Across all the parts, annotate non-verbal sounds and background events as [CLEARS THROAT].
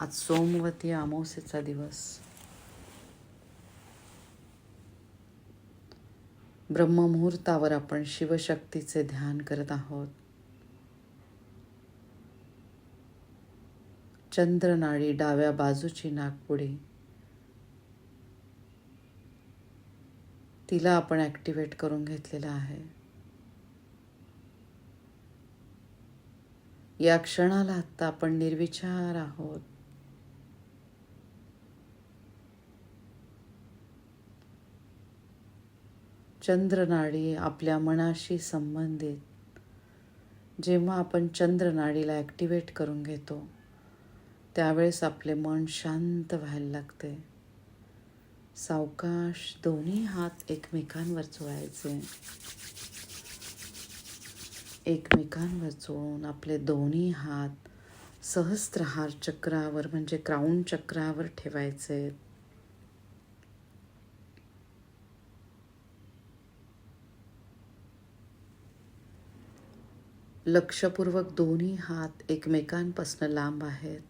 आज सोमवती अमावस्येचा दिवस ब्रह्ममुहूर्तावर आपण शिवशक्तीचे ध्यान करत आहोत चंद्रनाळी डाव्या बाजूची नागपुडी तिला आपण ॲक्टिवेट करून घेतलेलं आहे या क्षणाला आत्ता आपण निर्विचार आहोत चंद्रनाडी आपल्या मनाशी संबंधित. जेव्हा आपण चंद्रनाडीला ॲक्टिवेट करून घेतो त्यावेळेस आपले मन शांत व्हायला लागते. सावकाश दोन्ही हात एकमेकांवर चोळायचे. एकमेकांवर चोळून आपले दोन्ही हात सहस्त्रहार चक्रावर म्हणजे क्राऊन चक्रावर ठेवायचे. लक्षपूर्वक दोन्ही हात एकमेकांपासून लांब आहेत.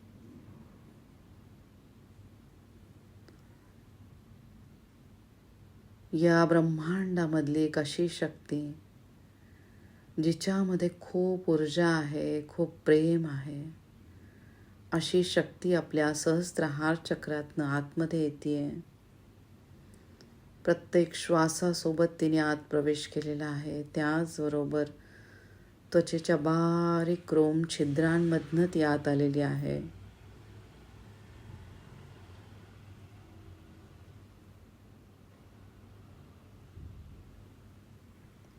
या ब्रह्मांडामधली एक अशी शक्ती जिच्यामध्ये खूप ऊर्जा आहे खूप प्रेम आहे अशी शक्ती आपल्या सहस्त्रहार चक्रातनं आतमध्ये येते प्रत्येक श्वासासोबत तिने आत प्रवेश केलेला आहे. त्याचबरोबर त्वचेच्या बारीक क्रोम छिद्रांमधनं ती आत आलेली आहे.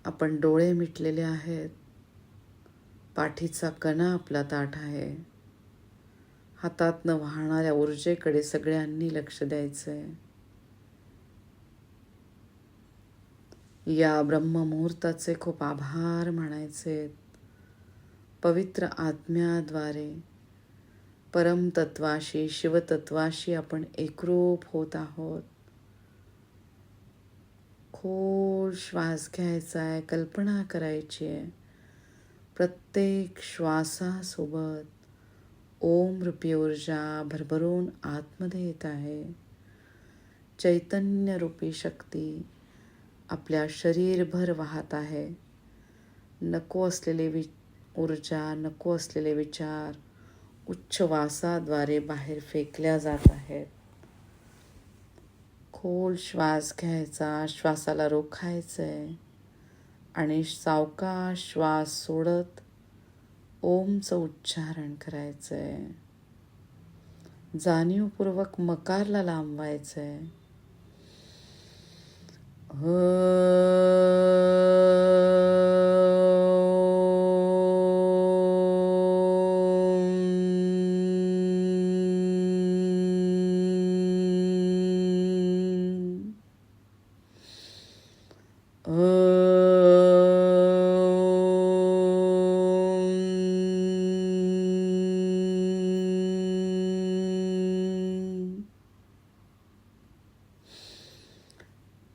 आपण डोळे मिटलेले आहेत. पाठीचा कणा आपला ताठ आहे. हातातनं वाहणाऱ्या ऊर्जेकडे सगळ्यांनी लक्ष द्यायचं आहे या ब्रह्ममुहूर्ताचे खूप आभार मानायचे. पवित्र आत्म्याद्वारे परमतत्वाशी शिवतत्वाशी आपण एकरूप होत आहोत. खोल श्वास घ्यायचा आहे कल्पना करायची आहे प्रत्येक श्वासासोबत ओम रूपी ऊर्जा भरभरून आतमध्ये येत आहे. चैतन्यरूपी शक्ती आपल्या शरीरभर वाहत आहे. नको असलेले वि ऊर्जा नको असलेले विचार उच्छवासाद्वारे बाहेर फेकल्या जात आहेत. खोल श्वास घ्यायचा श्वासाला रोखायचं आहे आणि सावका श्वास सोडत ओमचं उच्चारण करायचं आहे जाणीवपूर्वक मकारला लांबवायचं आहे 어...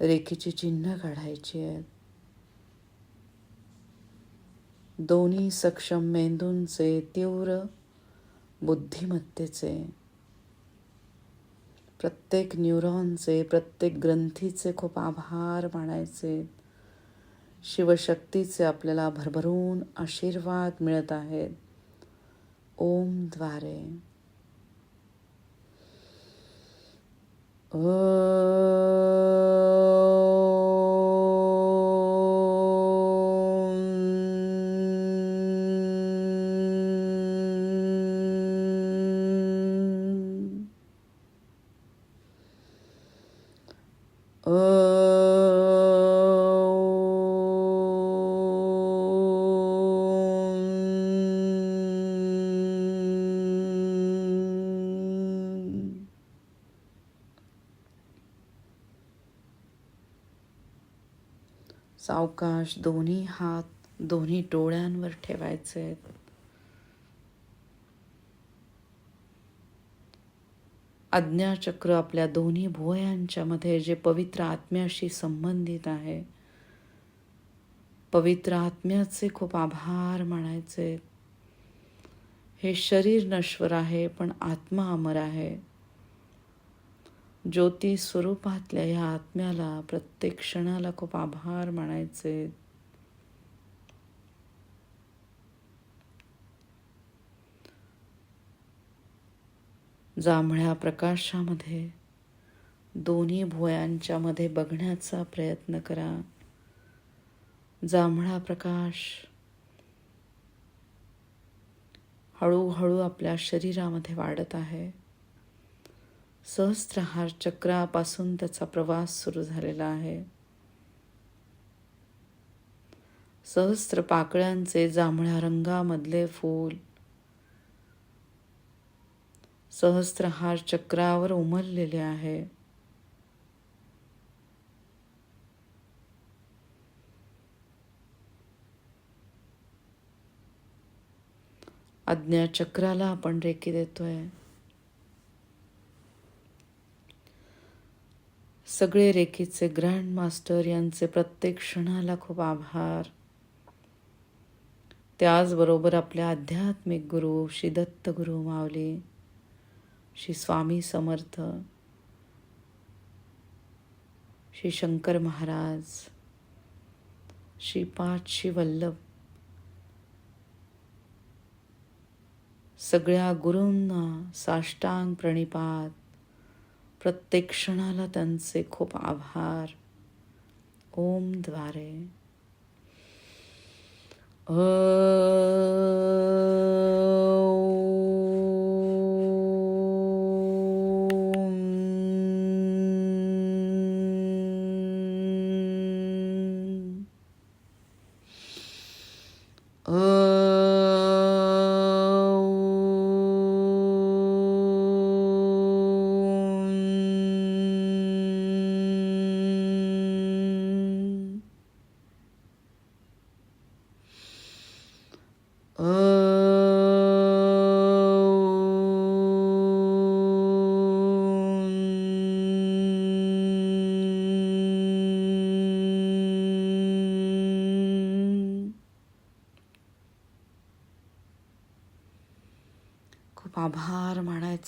रेखेची चिन्ह काढायची आहेत. दोन्ही सक्षम मेंदूंचे तीव्र बुद्धिमत्तेचे प्रत्येक न्यूरॉनचे प्रत्येक ग्रंथीचे खूप आभार मानायचे. शिवशक्तीचे आपल्याला भरभरून आशीर्वाद मिळत आहेत. ओमद्वारे ओ सावकाश दोन्ही हात दोन्ही डोळ्यांवर ठेवायचे आहेत. आज्ञाचक्र आपल्या दोन्ही भुवयांच्या मध्ये जे पवित्र आत्म्याशी संबंधित आहे. पवित्र आत्म्याचे खूप आभार मानायचे. हे शरीर नश्वर आहे पण आत्मा अमर आहे. ज्योती स्वरूपातल्या या आत्म्याला प्रत्येक क्षणाला खूप आभार मानायचे. जांभळ्या प्रकाशामध्ये दोन्ही भुवयांच्या मध्ये बघण्याचा प्रयत्न करा. जांभळा प्रकाश हळूहळू आपल्या शरीरामध्ये वाढत आहे. सहस्त्रहार चक्रापासून त्याचा प्रवास सुरू झालेला आहे. सहस्त्र पाकळ्यांचे जांभळ्या रंगामधले फूल. सहस्त्रहार चक्रावर उमललेले आहे. आज्ञा चक्राला आपण रेकी देतोय. सगळे रेखीचे ग्रँड मास्टर यांचे प्रत्येक क्षणाला खूप आभार. त्याचबरोबर आपल्या आध्यात्मिक गुरु श्री दत्त गुरु मावली श्री स्वामी समर्थ श्री शंकर महाराज श्री पाच श्री वल्लभ सगळ्या गुरूंना साष्टांग प्रणिपात प्रत्येक क्षणाला त्यांचे खूप आभार. ओमद्वारे.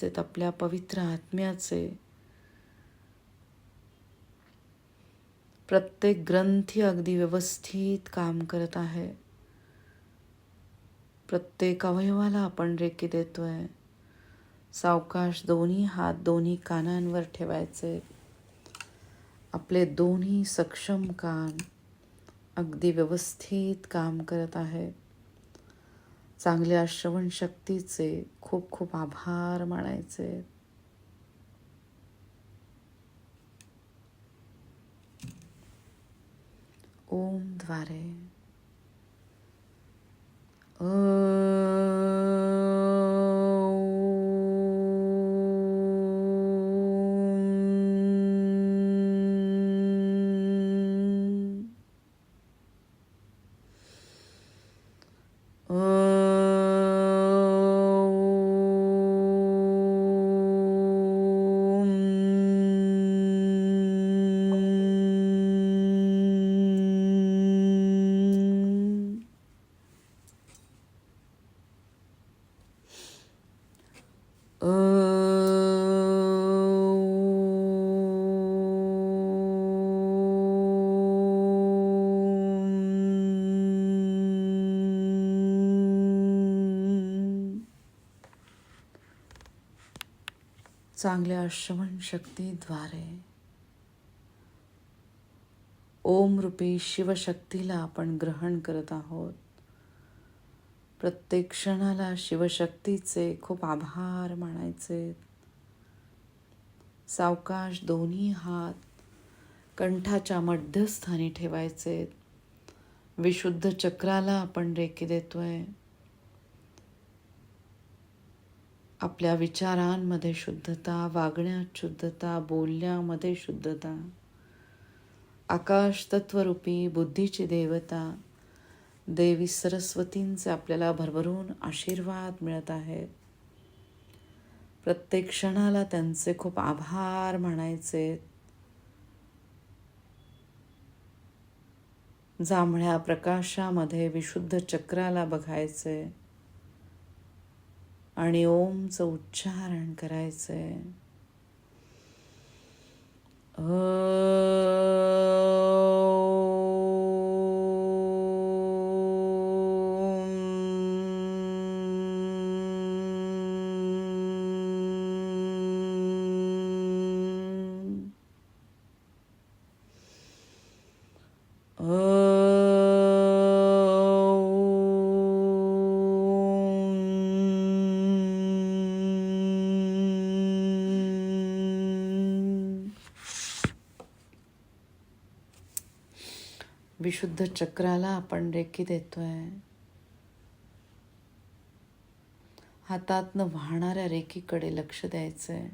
मानायचे आपल्या पवित्र आत्म्याचे. प्रत्येक ग्रंथी अगदी व्यवस्थित काम करत आहे. प्रत्येक अवयवाला आपण रेकी देतोय. सावकाश दोन्ही हात दोन्ही कानांवर ठेवायचे. आपले दोन्ही सक्षम कान अगदी व्यवस्थित काम करत आहे. चांगल्या श्रवण शक्तीचे खूप खूप आभार मानायचे. ओमद्वारे. चांगल्या श्रवण शक्तीद्वारे ओम रूपी शिवशक्तीला आपण ग्रहण करत आहोत. प्रत्येक क्षणाला शिवशक्तीचे खूप आभार मानायचे. सावकाश दोन्ही हात कंठाच्या मध्यस्थानी ठेवायचे. विशुद्ध चक्राला आपण रेखी देतोय. आपल्या विचारांमध्ये शुद्धता वागण्यात शुद्धता बोलण्यामध्ये शुद्धता. आकाश तत्वरूपी बुद्धीची देवता देवी सरस्वतींचे आपल्याला भरभरून आशीर्वाद मिळत आहेत. प्रत्येक क्षणाला त्यांचे खूप आभार म्हणायचे जांभळ्या प्रकाशामध्ये विशुद्ध चक्राला बघायचे. आणि ओमचं उच्चारण करायचे विशुद्ध चक्राला आपण रेखी देतोय. हातातनं वाहणाऱ्या रेखीकडे लक्ष द्यायचंय.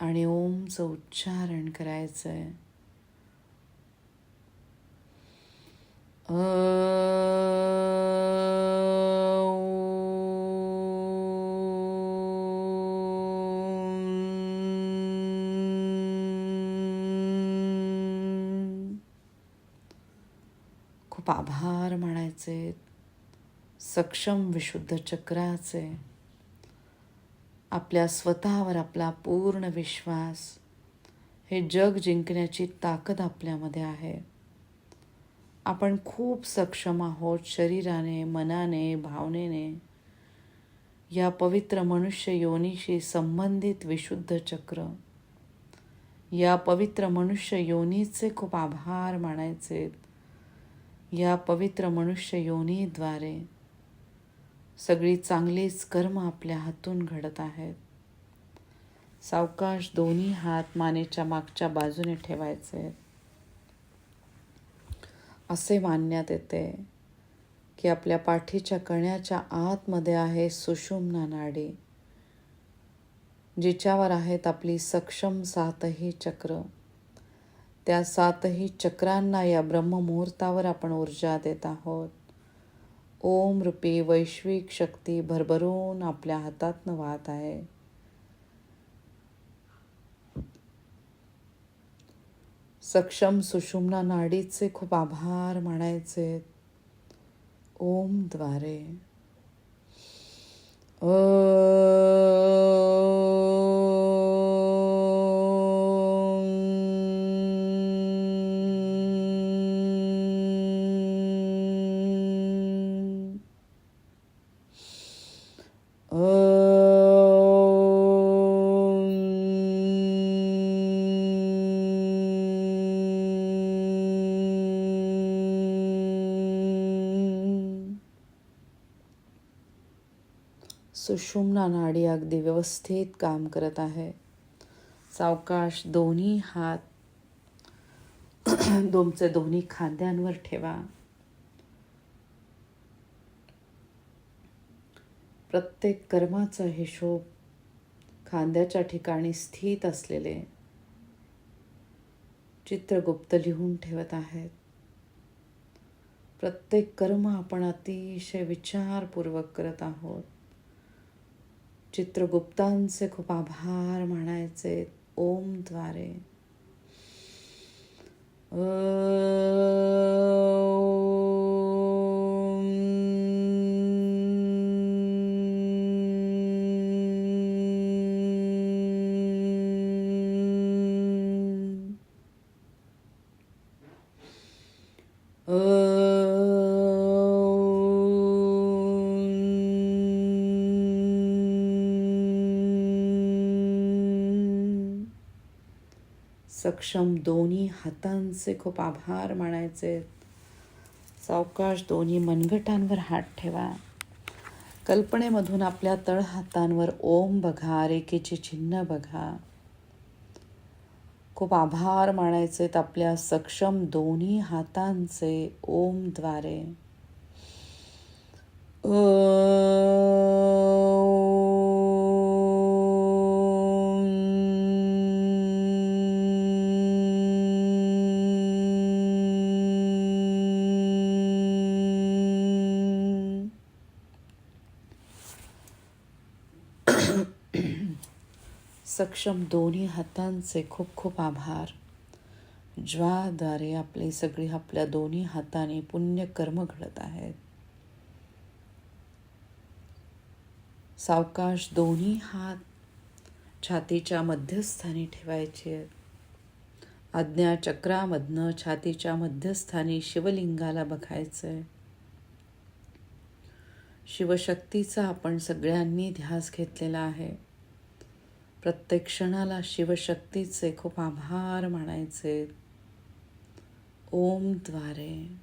आणि ओमचं उच्चारण करायचंय. खूप आभार मानायचे सक्षम विशुद्ध चक्राचे. आपल्या स्वतःवर आपला पूर्ण विश्वास. हे जग जिंकण्याची ताकद आपल्यामध्ये आहे. आपण खूप सक्षम आहोत शरीराने मनाने भावनेने. या पवित्र मनुष्य योनीशी संबंधित विशुद्ध चक्र. या पवित्र मनुष्य योनीचे खूप आभार मानायचे या पवित्र मनुष्य योनीद्वारे सगळी चांगलीच कर्म आपल्या हातून घडत आहेत. सावकाश दोन्ही हात मानेच्या मागच्या बाजूने ठेवायचे. असे मानण्यात येते की आपल्या पाठीच्या कण्याच्या आतमध्ये आहे सुषुम्ना नाडी जिच्यावर आहेत आपली सक्षम सातही चक्र. त्या सातही चक्रांना या ब्रह्ममुहूर्तावर आपण ऊर्जा देत आहोत. ओम रूपी वैश्विक शक्ती भरभरून आपल्या हातातनं वाहत आहे. सक्षम सुषुम्ना नाडीचे खूप आभार मानायचे. ओमद्वारे सुषुम्ना नाडी अगदी व्यवस्थित काम करत आहे. सावकाश दोन्ही हात [CLEARS THROAT] तुमचे दोन्ही खांद्यांवर ठेवा. प्रत्येक कर्माचा हिशोब खांद्याच्या ठिकाणी स्थित असलेले चित्रगुप्त लिहून ठेवत आहेत. प्रत्येक कर्म आपण अतिशय विचारपूर्वक करत आहोत. चित्रगुप्तांचे खूप आभार म्हणायचे. ओमद्वारे सक्षम दोन्ही हातांचे खूप आभार मानायचे. सावकाश दोन्ही मनगटांवर हात ठेवा. कल्पनेमधून आपल्या तळहातांवर ओम बघा रेखेचे चिन्ह बघा. खूप आभार मानायचे आपल्या सक्षम दोन्ही हातांचे ओमद्वारे. सक्षम दोन्ही हातांचे खूप खूप आभार. ज्वाद्वारे आपली सगळी आपल्या दोन्ही हाताने पुण्यकर्म घडत आहेत. सावकाश दोन्ही हात छातीच्या मध्यस्थानी ठेवायचे. आहेत आज्ञाचक्रामधनं छातीच्या मध्यस्थानी शिवलिंगाला बघायचंय. शिवशक्तीचा आपण सगळ्यांनी ध्यास घेतलेला आहे. प्रत्येक क्षणाला शिवशक्तीचे खूप आभार मानायचे. ओमद्वारे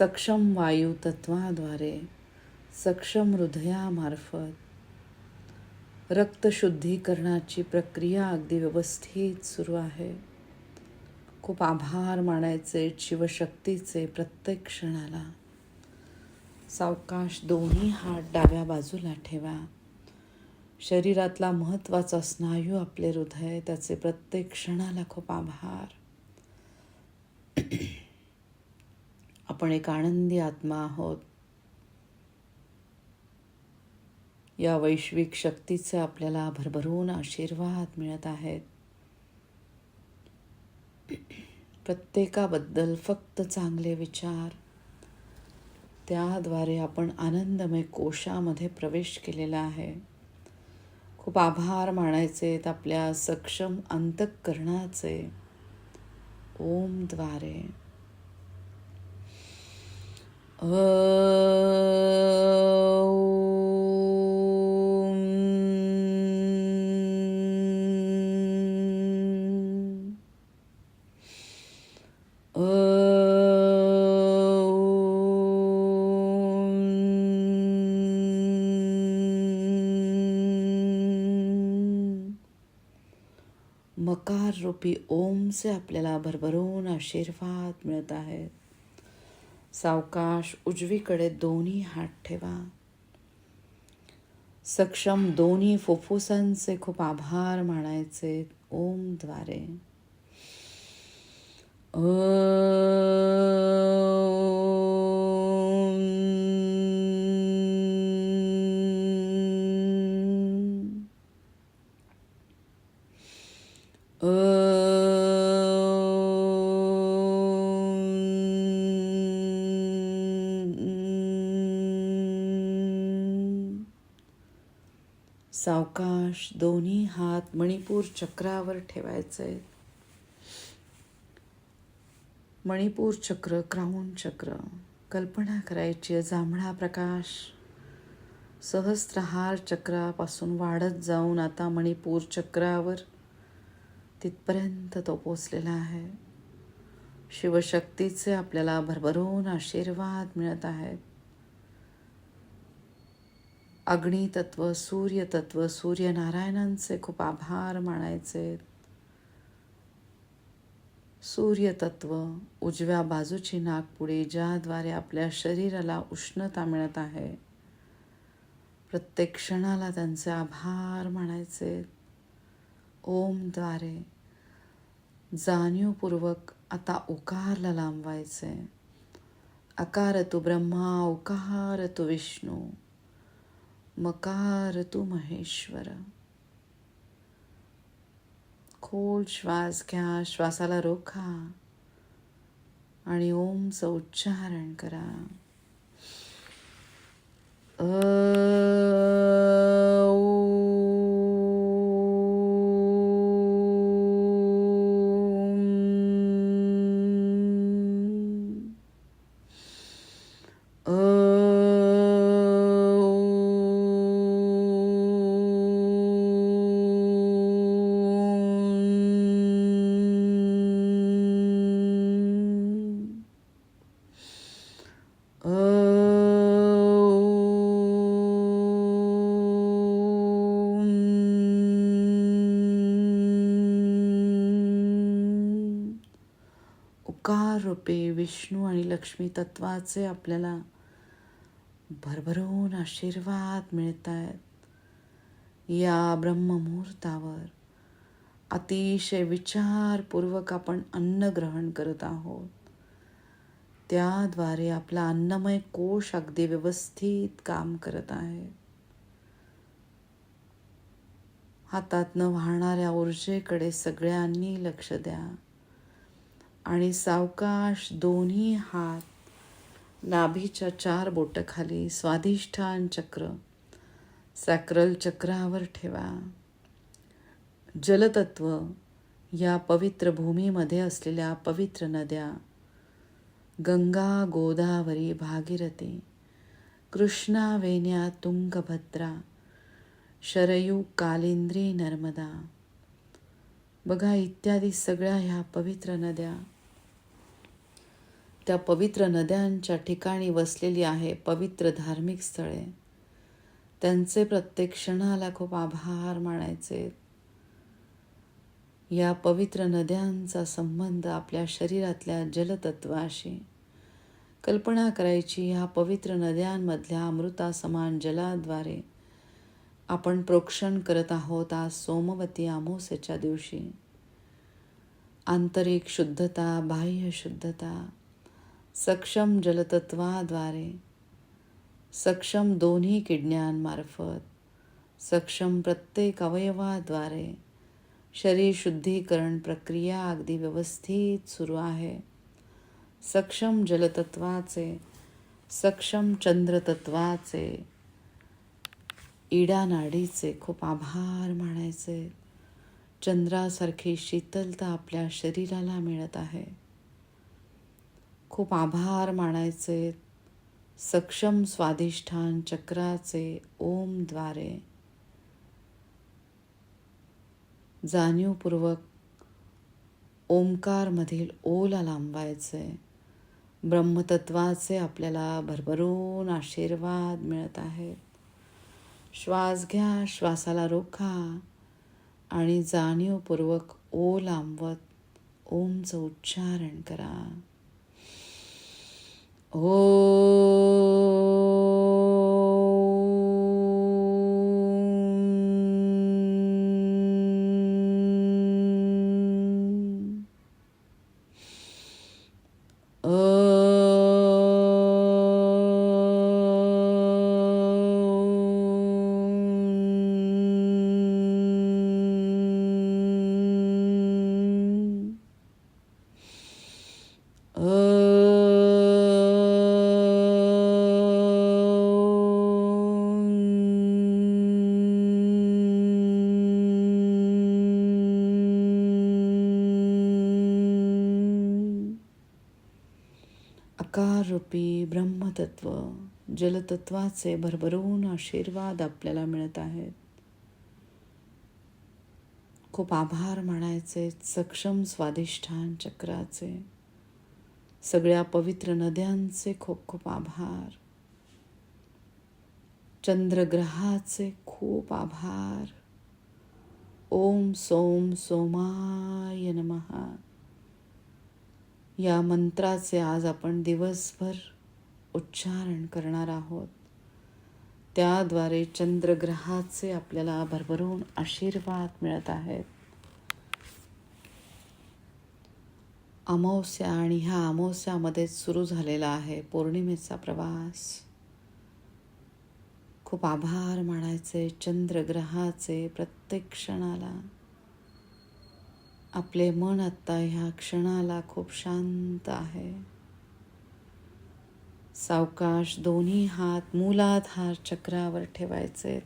सक्षम वायू तत्वाद्वारे सक्षम हृदयामार्फत रक्तशुद्धीकरणाची प्रक्रिया अगदी व्यवस्थित सुरू आहे. खूप आभार मानायचे शिवशक्तीचे प्रत्येक क्षणाला. सावकाश दोन्ही हात डाव्या बाजूला ठेवा. शरीरातला महत्त्वाचा स्नायू आपले हृदय त्याचे प्रत्येक क्षणाला खूप आभार. आपण एक आनंदी आत्मा आहोत. या वैश्विक शक्तीचे आपल्याला भरभरून आशीर्वाद मिळत आहेत. प्रत्येकाबद्दल फक्त चांगले विचार त्याद्वारे आपण आनंदमय कोशामध्ये प्रवेश केलेला आहे. खूप आभार मानायचे आपल्या सक्षम अंतकरणाचे. ओमद्वारे मकार रूपी ओम से आपल्याला भरभरून आशीर्वाद मिळत आहेत सावकाश उजवीकडे दोन्ही हात ठेवा. सक्षम दोन्ही फुफ्फुसांचे खूप आभार मानायचे. ओमद्वारे सावकाश दोन्ही हात मणिपूर चक्रावर ठेवायचे मणिपूर चक्र क्राऊन चक्र. कल्पना करायची जांभळा प्रकाश. सहस्त्रहार चक्रापासून वाढत जाऊन आता मणिपूर चक्रावर तिथपर्यंत तो पोचलेला आहे. शिवशक्तीचे आपल्याला भरभरून आशीर्वाद मिळत आहेत. अग्नितत्व सूर्यतत्व सूर्यनारायणांचे खूप आभार मानायचे. सूर्यतत्व उजव्या बाजूची नागपुडी ज्याद्वारे आपल्या शरीराला उष्णता मिळत आहे. प्रत्येक क्षणाला त्यांचे आभार मानायचे. ओमद्वारे जाणीवपूर्वक आता उकारला लांबवायचे. अकार तू ब्रह्मा उकार तू विष्णू. मकार तू महेश्वर. खोल श्वास घ्या श्वासाला रोखा आणि ओमचं उच्चारण करा. अ विष्णू आणि लक्ष्मी तत्वाचे आपल्याला भरभरून आशीर्वाद मिळत आहेत या ब्रह्ममुहूर्तावर अतिशय विचारपूर्वक आपण अन्न ग्रहण करत आहोत. त्याद्वारे आपला अन्नमय कोश अगदी व्यवस्थित काम करत आहे. हातातनं वाहणाऱ्या ऊर्जेकडे सगळ्यांनी लक्ष द्या. आणि सावकाश दोन्ही हात नाभीच्या चार बोटखाली स्वाधिष्ठान चक्र सॅक्रल चक्रावर ठेवा. जलतत्व या पवित्र भूमीमध्ये असलेल्या पवित्र नद्या गंगा गोदावरी भागीरथी कृष्णा वेण्या तुंगभद्रा शरयू कालिंद्री नर्मदा बघा इत्यादी सगळ्या ह्या पवित्र नद्या. त्या पवित्र नद्यांच्या ठिकाणी वसलेली आहे पवित्र धार्मिक स्थळे. त्यांचे प्रत्येक क्षणाला खूप आभार मानायचे. या पवित्र नद्यांचा संबंध आपल्या शरीरातल्या जलतत्वाशी कल्पना करायची ह्या पवित्र नद्यांमधल्या अमृतासमान जलाद्वारे आपण प्रोक्षण करत आहोत आज सोमवती आमोसेच्या दिवशी. आंतरिक शुद्धता बाह्य शुद्धता सक्षम जलतत्वाद्वारे सक्षम दोन्ही किडण्यांमार्फत सक्षम प्रत्येक अवयवाद्वारे शरीर शुद्धीकरण प्रक्रिया अगदी व्यवस्थित सुरू आहे. सक्षम जलतत्वाचे सक्षम चंद्रतत्वाचे इडा नाडीचे खूप आभार मानायचे. चंद्रासारखी शीतलता आपल्या शरीराला मिळत आहे. खूप आभार मानायचे सक्षम स्वाधिष्ठान चक्राचे ओमद्वारे. जाणीवपूर्वक ओंकारमधील ओला लांबायचे. ब्रह्मतत्वाचे आपल्याला भरभरून आशीर्वाद मिळत आहेत श्वास घ्या श्वासाला रोखा आणि जाणीवपूर्वक ओ लांबवत ओमचं उच्चारण करा. ओ जलतत्वाचे भरभरून आशीर्वाद आपल्याला मिळत आहेत. खूप आभार मानायचे सक्षम स्वादिष्ठान चक्राचे. सगळ्या पवित्र नद्यांचे खूप खूप आभार. चंद्रग्रहाचे खूप आभार. ओम सोम सोमाय नमहा या मंत्राचे आज आपण दिवसभर उच्चारण करणार आहोत. त्याद्वारे चंद्रग्रहाचे आपल्याला भरभरून आशीर्वाद मिळत आहेत. अमावस्या आणि ह्या अमावस्यामध्येच सुरू झालेला आहे पौर्णिमेचा प्रवास. खूप आभार मानायचे चंद्रग्रहाचे प्रत्येक क्षणाला. आपले मन आत्ता ह्या क्षणाला खूप शांत आहे. सावकाश दोन्ही हात मूलाधार चक्रावर ठेवायचे.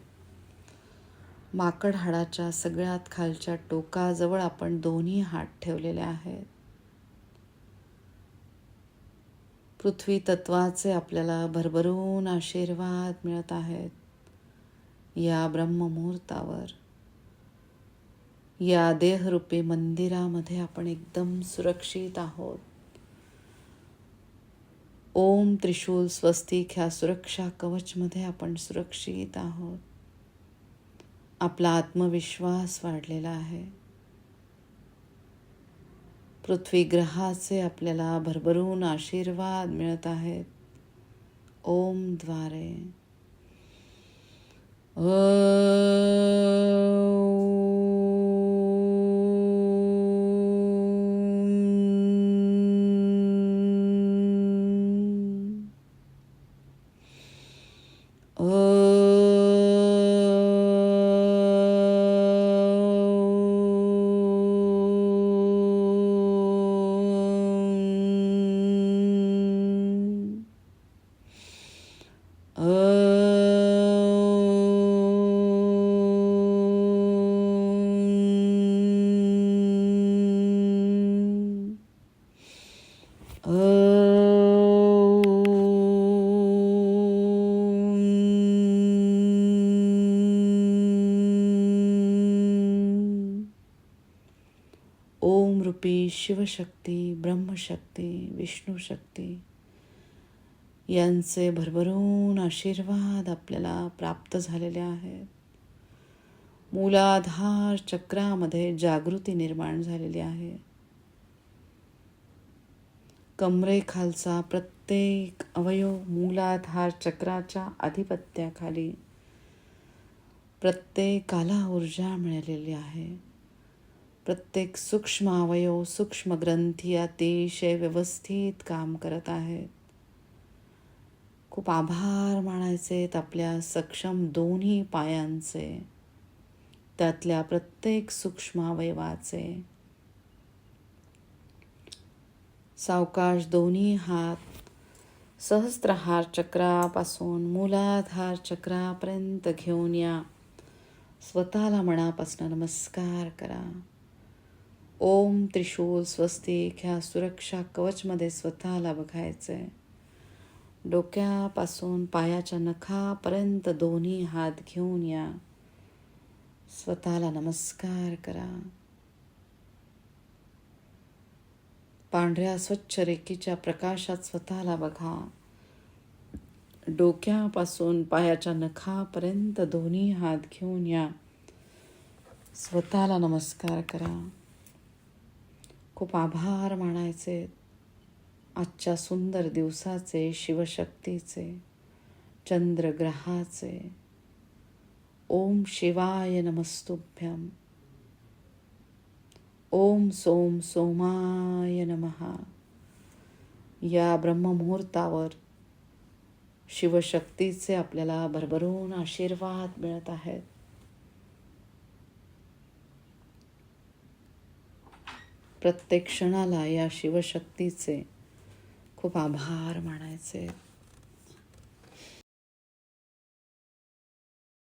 माकड हाडाच्या सगळ्यात खालच्या टोकाजवळ आपण दोन्ही हात ठेवलेले आहेत. पृथ्वी तत्वाचे आपल्याला भरभरून आशीर्वाद मिळत आहेत. या ब्रह्ममुहूर्तावर या देहरूपी मंदिरामध्ये आपण एकदम सुरक्षित आहोत. ओम त्रिशूल स्वस्तिक ह्या सुरक्षा कवचमध्ये आपण सुरक्षित आहोत. आपला आत्मविश्वास वाढलेला आहे. पृथ्वी ग्रहाचे आपल्याला भरभरून आशीर्वाद मिळत आहेत. ओमद्वारे. रूपी शिवशक्ती ब्रह्मशक्ती विष्णूशक्ती. यांचे भरभरून आशीर्वाद आपल्याला प्राप्त झालेले आहेत. मूलाधार चक्रामध्ये जागृती निर्माण झालेली आहे. कमरेखालचा प्रत्येक अवयव मूलाधार चक्राच्या आधिपत्याखाली प्रत्येकाला ऊर्जा मिळालेली आहे. प्रत्येक सूक्ष्म अवयव सूक्ष्म ग्रंथी अतिशय व्यवस्थित काम करत आहेत. खूप आभार मानायचेत आपल्या सक्षम दोन्ही पायांचे त्यातल्या प्रत्येक सूक्ष्म अवयवाचे. सावकाश दोन्ही हात सहस्त्रहार चक्रापासून मूलाधार चक्रापर्यंत घेऊन या. स्वतःला मनापासून नमस्कार करा. ओम त्रिशूल स्वस्तिक ह्या सुरक्षा कवचमध्ये स्वतःला बघायचं आहे डोक्यापासून पायाच्या नखापर्यंत दोन्ही हात घेऊन या. स्वतःला नमस्कार करा. पांढऱ्या स्वच्छ रेखीच्या प्रकाशात स्वतःला बघा. डोक्यापासून पायाच्या नखापर्यंत दोन्ही हात घेऊन या. स्वतःला नमस्कार करा. खूप आभार मानायचे. आजच्या सुंदर दिवसाचे शिवशक्तीचे चंद्रग्रहाचे. ओम शिवाय नमस्तुभ्यम ओम सोम सोमाय नमहा या ब्रह्ममुहूर्तावर शिवशक्तीचे आपल्याला भरभरून आशीर्वाद मिळत आहेत. प्रत्येक क्षणाला या शिवशक्तीचे खूप आभार मानायचे.